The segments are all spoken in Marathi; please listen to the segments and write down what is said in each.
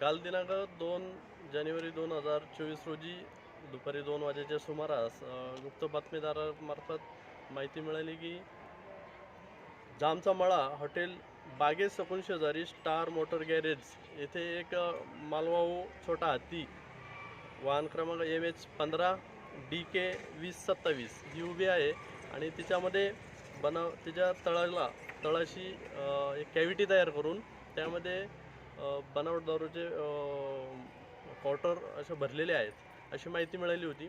काल दिनांक दोन जानेवारी दोन हजार चोवीस रोजी दुपारी दोन वाजेच्या सुमारास गुप्त बातमीदारामार्फत माहिती मिळाली की जामचा मळा हॉटेल बागे सकून शेजारी स्टार मोटर गॅरेज येथे एक मालवाहू छोटा हत्ती वाहन क्रमांक एम एच पंधरा डी के वीस सत्तावीस ही उभी आहे आणि तिच्यामध्ये बनव तिच्या तळाला तळाशी एक कॅव्हिटी तयार करून त्यामध्ये बनावट दारूचे क्वार्टर असे भरलेले आहेत. अशी माहिती मिळाली होती.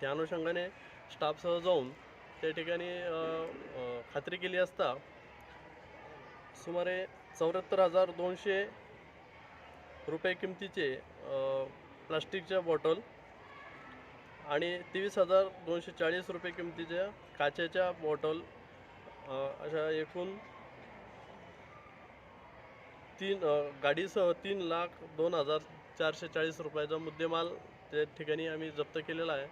त्या अनुषंगाने स्टाफसह जाऊन त्या ठिकाणी खात्री केली असता सुमारे चौऱ्याहत्तर हजार दोनशे रुपये किमतीचे प्लास्टिकच्या बॉटल आणि तेवीस हजार दोनशे चाळीस रुपये किमतीच्या काचेच्या बॉटल अशा एकूण तीन गाडीसह तीन लाख दोन हजार चारशे चाळीस रुपयाचा मुद्देमाल त्या ठिकाणी आम्ही जप्त केलेला आहे.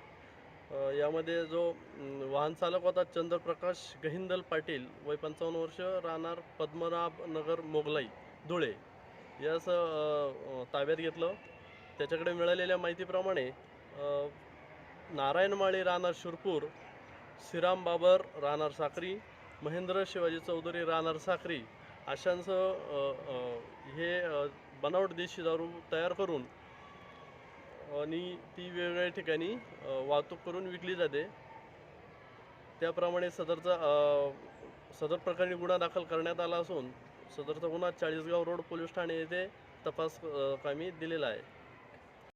यामध्ये जो वाहनचालक वाहन चालक होता चंद्रप्रकाश गहिंदल पाटील वय पंचावन्न वर्ष राहणार पद्मनाभ नगर मोगलाई धुळे. यास ताब्यात घेतलं. त्याच्याकडे मिळालेल्या माहितीप्रमाणे नारायणमाळी नारायण माळी राहणार शिरपूर श्रीराम बाबर राहणार साखरी महेंद्र शिवाजी चौधरी राहणार साखरी अशांचं हे बनावट देशी दारू तयार करून आणि ती वेगवेगळ्या ठिकाणी वाहतूक करून विकली जाते. त्याप्रमाणे सदरचा सदर प्रकरणी गुन्हा दाखल करण्यात आला असून सदरचा गुन्हा चाळीसगाव रोड पोलीस ठाणे येथे तपास कामी दिलेला आहे.